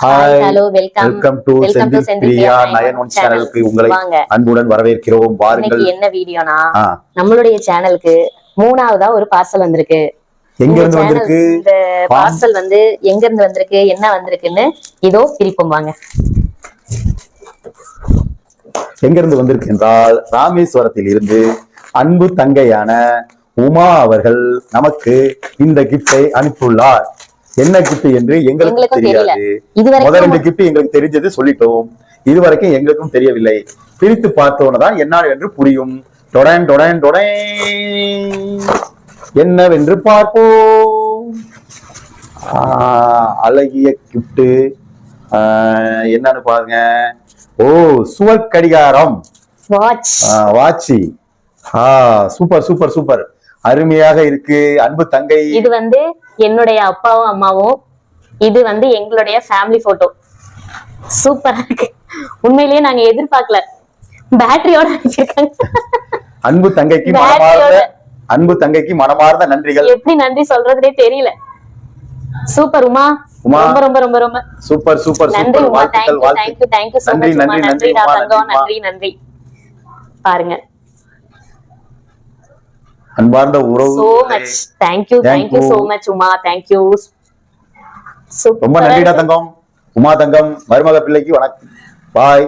Hi hello welcome welcome to welcome to Senthil Priya nine one சேனலுக்கு உங்களை வாங்க. அன்புடன் வரவேற்கிறோம். வாருங்கள். இன்னைக்கு என்ன வீடியோனா நம்மளுடைய சேனலுக்கு மூணாவதா ஒரு பார்சல் வந்திருக்கு. எங்க இருந்து வந்திருக்கு? இந்த பார்சல் வந்து எங்க இருந்து வந்திருக்கு என்ன வந்திருக்குன்னு இதோ பிரிப்போம் வாங்க. எங்க இருந்து வந்திருக்கு என்றால் ராமேஸ்வரத்தில் இருந்து அன்பு தங்கையான உமா அவர்கள் நமக்கு இந்த கிஃப்டை அனுப்பியுள்ளார். என்ன கிஃப்ட் என்று எங்களுக்கு. தெரியாது. முதல் ரெண்டு கிஃப்ட் எங்களுக்கு தெரிஞ்சது சொல்லிட்டோம். இதுவரைக்கும் எங்களுக்கும் தெரியவில்லை. பிரித்து பார்த்தோன்னு தான் என்ன என்று புரியும். டொடன் டொடன் டொடன். என்னவென்று பார்ப்போம். அழகிய கிஃப்ட் என்னன்னு பாருங்க. ஓ சுவர் கடிகாரம் வாட்ச். Super super super. அருமையாக இருக்கு. அன்பு தங்கை. இது வந்து என்னுடைய அப்பாவும் அம்மாவும். இது வந்து எங்களுடைய ஃபேமிலி போட்டோ சூப்பரா இருக்கு. உண்மையிலேயே நாங்க எதிர்பார்க்கல. பேட்டரியோட அனுப்பியிருக்காங்க. அன்பு தங்கைக்கு மனமார்ந்த. அன்பு தங்கைக்கு மனமார்ந்த நன்றிகள். எப்படி நன்றி சொல்றதுனே தெரியல. சூப்பர் உமா. ரொம்ப ரொம்ப ரொம்ப ரொம்ப. சூப்பர் சூப்பர் நன்றி உமா. தேங்க்யூ தேங்க்யூ நன்றி நன்றி. நன்றி நன்றி. பாருங்க. அன்பார்ந்த உறவு. So much thank you Thank thank you you. So much Uma thank you ரொம்ப நன்றிடா தங்கம். உமா தங்கம் மருமக பிள்ளைக்கு வணக்கம். பாய்